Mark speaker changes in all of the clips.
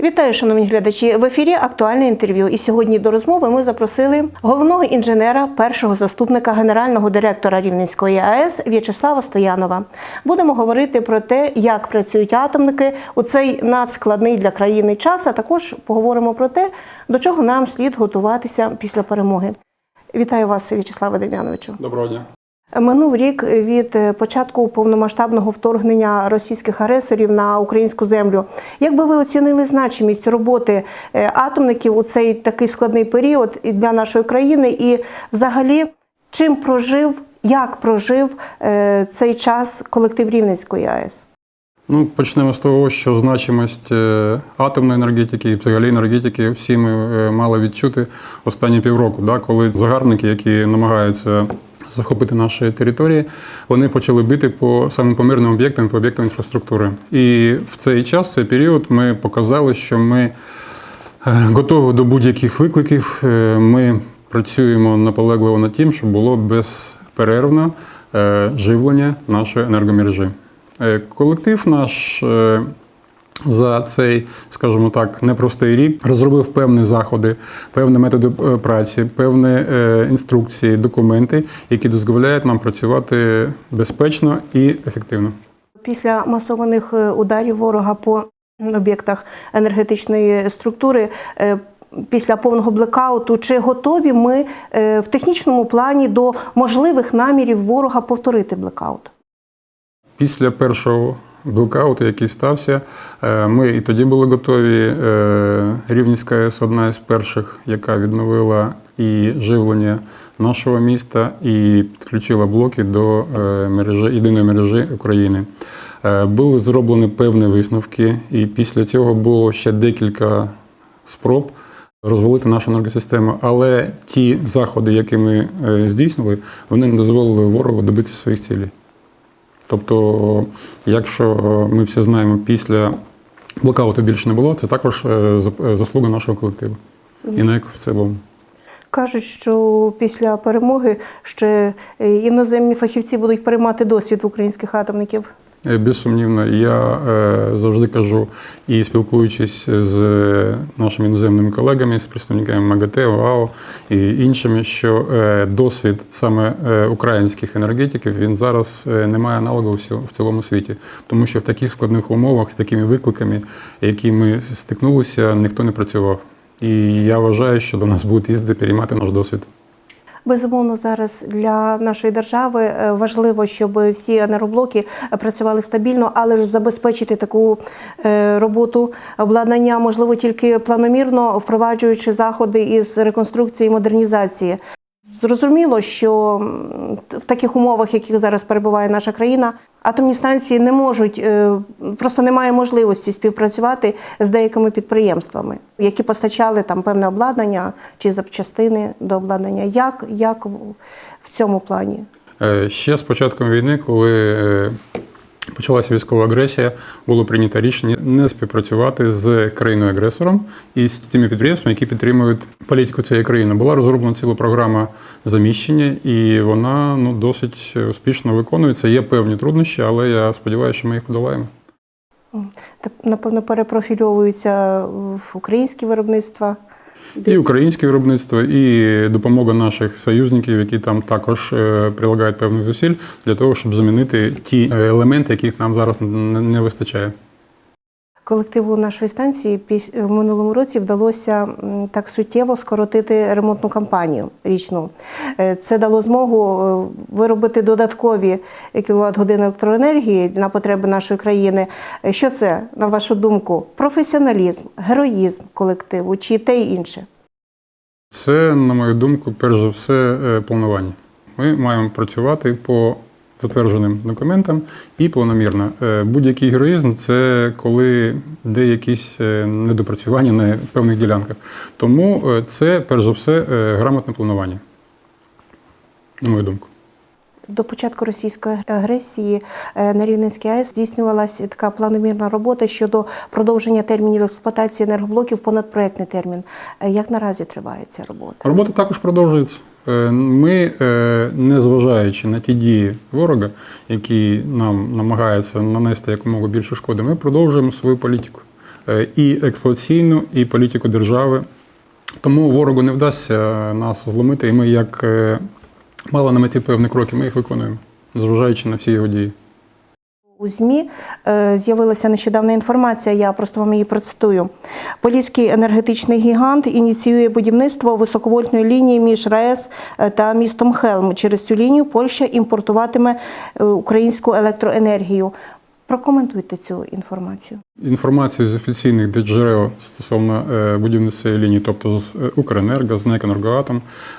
Speaker 1: Вітаю, шановні глядачі. В ефірі актуальне інтерв'ю. І сьогодні до розмови ми запросили головного інженера, першого заступника генерального директора Рівненської АЕС В'ячеслава Стоянова. Будемо говорити про те, як працюють атомники у цей надскладний для країни час. А також поговоримо про те, до чого нам слід готуватися після перемоги. Вітаю вас, В'ячеславе Дем'яновичу.
Speaker 2: Доброго дня.
Speaker 1: Минув рік від е, початку повномасштабного вторгнення російських агресорів на українську землю. Як би ви оцінили значимість роботи е, атомників у цей такий складний період для нашої країни, і взагалі чим прожив, як прожив е, цей час колектив Рівненської АЕС?
Speaker 2: Ну, почнемо з того, що значимость е, атомної енергетики і взагалі енергетики всі ми мали відчути останні півроку, да, коли загарбники, які намагаються захопити наші території, вони почали бити по самим помирним об'єктам, по об'єктам інфраструктури. І в цей час, в цей період, ми показали, що ми е, готові до будь-яких викликів. Е, Ми працюємо наполегливо над тим, щоб було безперервно е, живлення нашої енергомережі. Колектив наш за цей, скажімо так, непростий рік розробив певні заходи, певні методи е, праці, певні е, інструкції, документи, які дозволяють нам працювати безпечно і ефективно.
Speaker 1: Після масованих е, ударів ворога по об'єктах енергетичної структури. Після повного блекауту, чи готові ми в технічному плані до можливих намірів ворога повторити блекаут?
Speaker 2: Після першого блокауту, який стався, е, ми і тоді були готові. Е, Рівненська АЕС одна із перших, яка відновила і живлення нашого міста, і підключила блоки до е, мережі єдиної мережі України. Були зроблені певні висновки, і після цього було ще декілька спроб розвалити нашу енергосистему. Але ті заходи, які ми здійснили, вони не дозволили ворогу добитися своїх цілей. Тобто, якщо ми всі знаємо, після блокауту більше не було, це також е, заслуга нашого колективу. І на як в цілому.
Speaker 1: Кажуть, що після перемоги ще е, іноземні фахівці будуть переймати досвід українських атомників.
Speaker 2: Е, Безсумнівно, я е, завжди кажу і спілкуючись з нашими іноземними колегами, з представниками МАГАТЕ, ОАО і іншими, що е, досвід саме е, українських енергетиків він зараз е, не має аналогу в цілому світі, тому що в таких складних умовах з такими викликами, які ми стикнулися, ніхто не працював. І я вважаю, що до нас будуть їздити переймати наш досвід.
Speaker 1: Безумовно, зараз для нашої держави е, важливо, щоб всі енергоблоки е, працювали стабільно, але ж забезпечити таку е, роботу обладнання можливо тільки планомірно впроваджуючи заходи із реконструкції і модернізації. Зрозуміло, що в таких умовах, в яких зараз перебуває наша країна, атомні станції не можуть е, просто немає можливості співпрацювати з деякими підприємствами, які постачали там певне обладнання чи запчастини до обладнання. Як, як в- цьому плані?
Speaker 2: Е, Ще з початком війни, коли е, почалася військова агресія, було прийнято рішення не співпрацювати з країною-агресором і з тими підприємствами, які підтримують політику цієї країни. Була розроблена ціла програма заміщення, і вона ну, досить успішно виконується. Є певні труднощі, але я сподіваюся, що ми їх подолаємо.
Speaker 1: Та, Напевно, перепрофільовуються в українські виробництва.
Speaker 2: І українське виробництво, і допомога наших союзників, які там також е, прилагають певних зусиль для того, щоб замінити ті е, елементи, яких нам зараз не не вистачає.
Speaker 1: Колективу нашої станції в минулому році вдалося так суттєво скоротити ремонтну кампанію річну. Е, Це дало змогу е, виробити додаткові кіловат-години електроенергії на потреби нашої країни. Е, Що це, на вашу думку, професіоналізм, героїзм колективу чи те й інше?
Speaker 2: Це, на мою думку, перш за все, планування. Ми маємо працювати по затвердженим документам і планомірно. Е, Будь-який героїзм це коли де якісь е, недопрацювання на певних ділянках. Тому е, це, перш за все, грамотне планування, на мою думку.
Speaker 1: До початку російської агресії на Рівненській АЕС здійснювалася така планомірна робота щодо продовження термінів експлуатації енергоблоків понад проектний термін. Як наразі триває ця робота?
Speaker 2: Робота також продовжується. Е, Ми, е, незважаючи на ті дії ворога, які нам намагаються нанести якомога більше шкоди, ми продовжуємо свою політику. е, і експлуатаційну, і політику держави. Тому ворогу не вдасться нас зломити, і ми, як мали на меті певні кроки, ми їх виконуємо, незважаючи на всі його дії.
Speaker 1: У ЗМІ е, з'явилася нещодавна інформація, я просто вам її процитую. Поліський енергетичний гігант ініціює будівництво високовольтної лінії між РаЕС е, та містом Хелм. Через цю лінію Польща імпортуватиме е, українську електроенергію. Прокоментуйте цю інформацію.
Speaker 2: Інформація з офіційних джерел стосовно будівництва лінії, тобто з Укренерго, з НЕК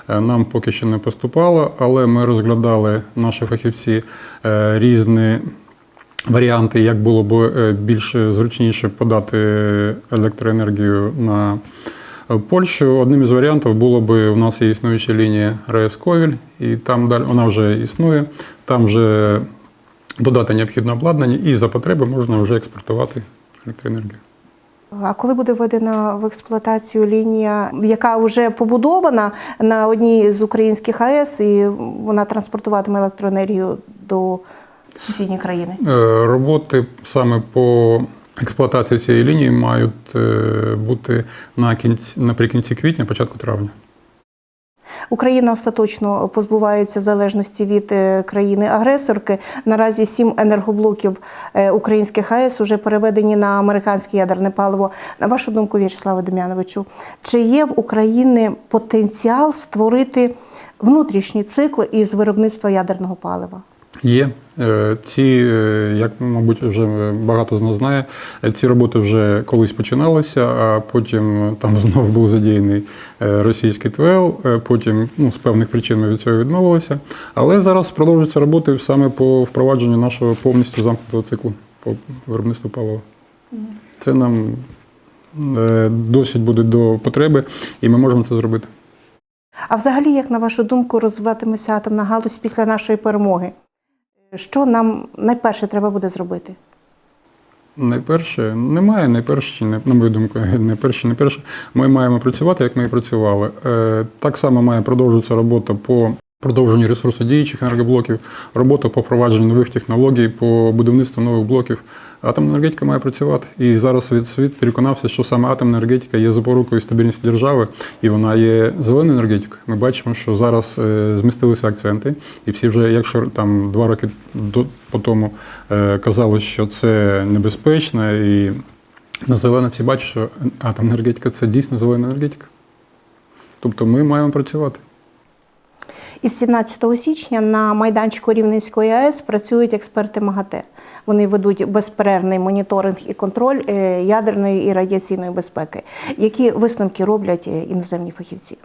Speaker 2: нам поки що не поступало, але ми розглядали наші фахівці різні варіанти, як було б е, більш зручніше подати електроенергію на е, Польщу. Одним із варіантів було б у нас є існуюча лінія РЕС і там далі вона вже існує. Там вже додати необхідне обладнання, і за потреби можна вже експортувати електроенергію.
Speaker 1: А коли буде введена в експлуатацію лінія, яка вже побудована на одній з українських АЕС, і вона транспортуватиме електроенергію до сусідньої країни?
Speaker 2: Е, Роботи саме по експлуатації цієї лінії мають е, бути на кінці, наприкінці квітня, початку травня.
Speaker 1: Україна остаточно позбувається залежності від е, країни-агресорки. Наразі сім енергоблоків українських АЕС вже переведені на американське ядерне паливо. На вашу думку, В'ячеславе Дем'яновичу, чи є в Україні потенціал створити внутрішній цикл із виробництва ядерного палива?
Speaker 2: Є Е, ці, е, як мабуть, вже багато з нас знає, ці роботи вже колись починалися, а потім там знов був задіяний е, російський ТВЛ. Потім ну, з певних причин ми від цього відмовилися. Але зараз продовжуються роботи саме по впровадженню нашого повністю замкнутого циклу по виробництву палива. Це нам досить буде до потреби, і ми можемо це зробити.
Speaker 1: А взагалі, як на вашу думку, розвиватиметься атомна галузь після нашої перемоги? Що нам найперше треба буде зробити?
Speaker 2: Найперше, немає найперше, не- на мою думку, найперше, найперше. Ми маємо працювати, як ми і працювали. Е, Так само має продовжитися робота по продовженню ресурсодіючих енергоблоків, робота по впровадженню нових технологій, по будівництву нових блоків. Атомна енергетика має працювати. І зараз світ, світ переконався, що саме атомна енергетика є запорукою стабільності держави, і вона є зеленою енергетикою. Ми бачимо, що зараз е, змістилися акценти, і всі вже, якщо там два роки до по тому е, казали, що це небезпечно, і на зелене всі бачать, що атомна енергетика це дійсно зелена енергетика. Тобто ми маємо працювати.
Speaker 1: Із 17 січня на майданчику Рівненської АЕС працюють експерти МАГАТЕ. Вони ведуть безперервний моніторинг і контроль е, ядерної і радіаційної безпеки. Які висновки роблять е, іноземні фахівці?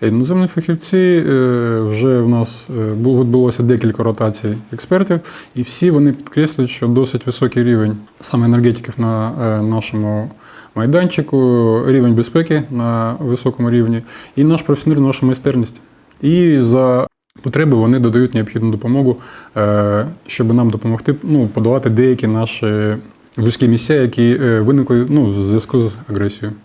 Speaker 2: Іноземні фахівці е, вже в нас відбулося декілька ротацій експертів, і всі вони підкреслюють, що досить високий рівень саме енергетиків на нашому майданчику, рівень безпеки на високому рівні, і наш професіоналізм, наша майстерність. І за потреби вони додають необхідну допомогу, е, щоб нам допомогти ну, подолати деякі наші вузькі місця, які е, виникли ну, в зв'язку з агресією.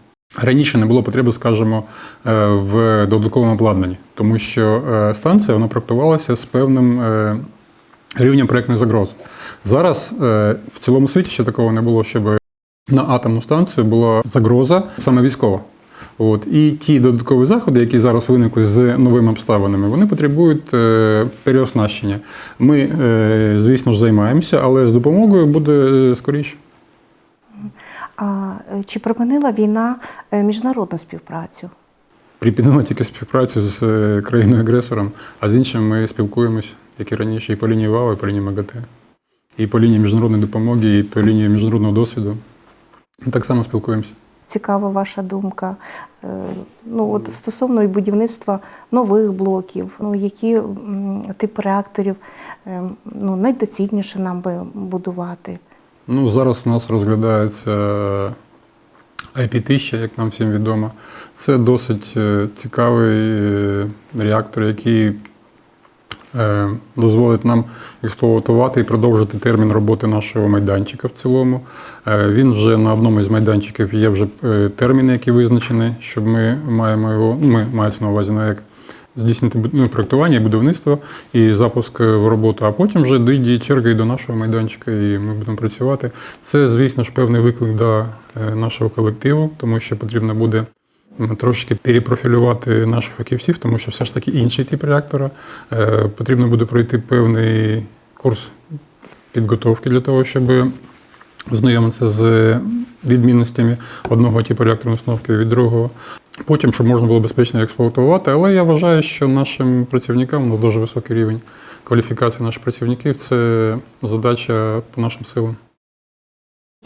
Speaker 2: Раніше не було потреби, скажімо, е, в додатковому обладнанні, тому що станція вона проектувалася з певним рівнем проектних загроз. Зараз в цілому світі ще такого не було, щоб на атомну станцію була загроза саме військова. От. І ті додаткові заходи, які зараз виникли з новими обставинами, вони потребують е, переоснащення. Ми, е, звісно ж, займаємося, але з допомогою буде е, скоріше.
Speaker 1: А чи припинила війна міжнародну співпрацю?
Speaker 2: Припинила тільки співпрацю з країною-агресором, а з іншим ми спілкуємось, як і раніше, і по лінії ВАО, і по лінії МАГАТЕ, і по лінії міжнародної допомоги, і по лінії міжнародного досвіду. Ми так само спілкуємося.
Speaker 1: Цікава ваша думка. Е, Ну, от стосовно будівництва нових блоків, ну, які м, типи реакторів е, ну, найдоцільніше нам би будувати?
Speaker 2: Ну, зараз у нас розглядається IP-1000, як нам всім відомо. Це досить е, цікавий реактор, який дозволить нам експлуатувати і продовжити термін роботи нашого майданчика в цілому. Е, Він вже на одному із майданчиків є вже е, терміни, які визначені, щоб ми маємо його, ну, ми мається на увазі на як здійснити бу- ну, проектування будівництво і запуск в роботу, а потім вже дійде черга і до нашого майданчика, і ми будемо працювати. Це, звісно ж, певний виклик для е, нашого колективу, тому що потрібно буде трошки перепрофілювати наших фахівців, тому що все ж таки інший тип реактора. Е, Потрібно буде пройти певний курс підготовки для того, щоб знайомитися з відмінностями одного типу реакторної установки від другого. Потім, щоб можна було безпечно експлуатувати. Але я вважаю, що нашим працівникам у нас дуже високий рівень кваліфікації наших працівників. Це задача по нашим силам.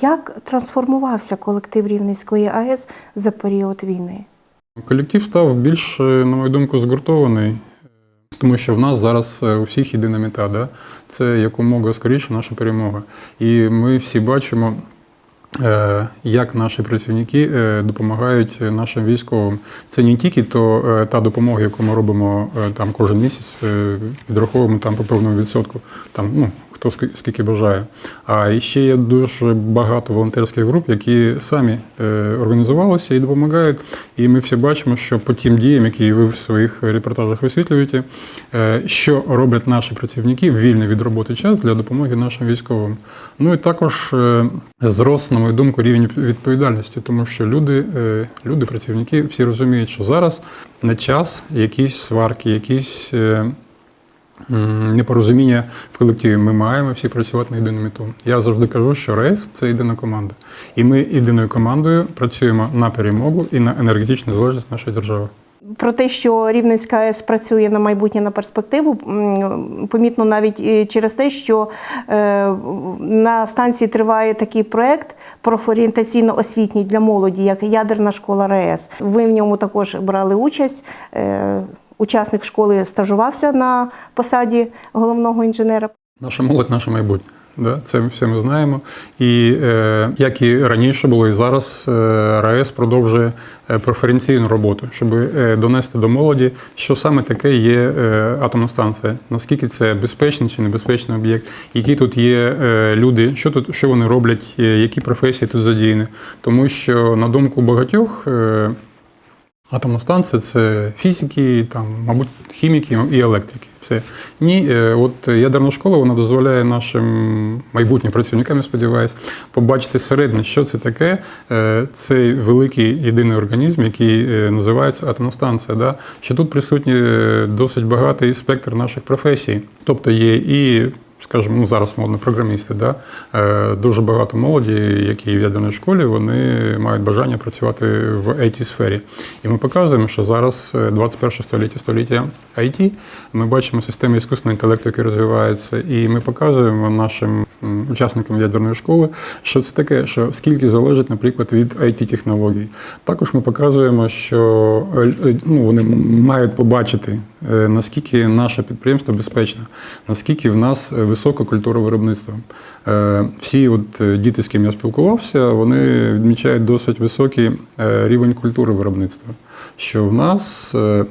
Speaker 1: Як трансформувався колектив Рівненської АЕС за період війни?
Speaker 2: Колектив став більш, е, на мою думку, згуртований, тому що в нас зараз е, у всіх єдина мета. Да? Це якомога скоріше наша перемога. І ми всі бачимо, е, як наші працівники е, допомагають нашим військовим. Це не тільки то, е, та допомога, яку ми робимо е, там кожен місяць, е, відраховуємо там по певному відсотку, там, ну, хто скільки бажає. А ще є дуже багато волонтерських груп, які самі е, організувалися і допомагають. І ми всі бачимо, що по тим діям, які ви в своїх репортажах висвітлюєте, е, що роблять наші працівники вільний від роботи час для допомоги нашим військовим. Ну і також е, зрос, на мою думку, рівень відповідальності, тому що люди, люди, працівники, всі розуміють, що зараз не час якісь сварки, якісь. Е, непорозуміння в колективі. Ми маємо всі працювати на єдину мету. Я завжди кажу, що РейС це єдина команда. І ми єдиною командою працюємо на перемогу і на енергетичну залежність нашої держави.
Speaker 1: Про те, що Рівненська АЕС працює на майбутнє на перспективу, помітно навіть і через те, що е, на станції триває такий проект профорієнтаційно-освітній для молоді, як ядерна школа РАЕС. Ви в ньому також брали участь. Учасник школи стажувався на посаді головного інженера.
Speaker 2: Наша молодь, наше майбутнє. Да? Це все ми знаємо. І е, як і раніше було, і зараз е, РаЕС продовжує е, преференційну роботу, щоб е, донести до молоді, що саме таке є е, атомна станція, наскільки це безпечний чи небезпечний об'єкт, які тут є е, люди, що тут що вони роблять, е, які професії тут задіяні. Тому що, на думку багатьох, е, Атомна станція це фізики, там, мабуть, хіміки і електрики. Все. Ні, е, от ядерна школа вона дозволяє нашим майбутнім працівникам, я сподіваюся, побачити середне, що це таке. Е, Цей великий єдиний організм, який е, називається атомна станція. Да? Що тут присутній е, досить багатий спектр наших професій. Тобто є і скажімо, ну зараз модно програмісти, да? Е, дуже багато молоді, які в ядерній школі, вони мають бажання працювати в it сфері І ми показуємо, що зараз е, 21 століття, століття IT, ми бачимо системи іскусного інтелекту, які розвиваються, і ми показуємо нашим учасникам ядерної школи, що це таке, що скільки залежить, наприклад, від it технологій Також ми показуємо, що е, е, ну, вони мають побачити, е, наскільки наше підприємство безпечне, наскільки в нас е, висока культура виробництва. Всі от е, діти, з ким я спілкувався, вони відмічають досить високий е, рівень культури виробництва. Що в нас е,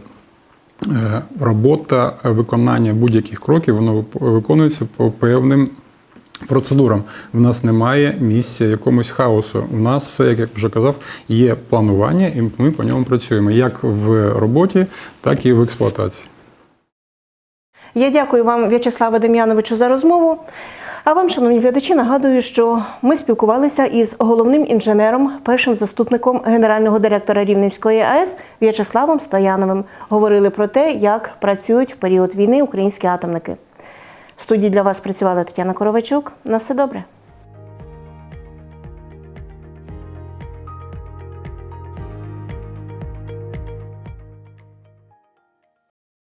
Speaker 2: робота виконання будь-яких кроків воно виконується по певним процедурам. В нас немає місця якомусь хаосу. У нас все, як я вже казав, є планування, і ми по ньому працюємо як в роботі, так і в експлуатації.
Speaker 1: Я дякую вам, В'ячеславе Дем'яновичу, за розмову. А вам, шановні глядачі, нагадую, що ми спілкувалися із головним інженером, першим заступником генерального директора Рівненської АЕС В'ячеславом Стояновим. Говорили про те, як працюють в період війни українські атомники. В студії для вас працювала Тетяна Коровачук. На все добре.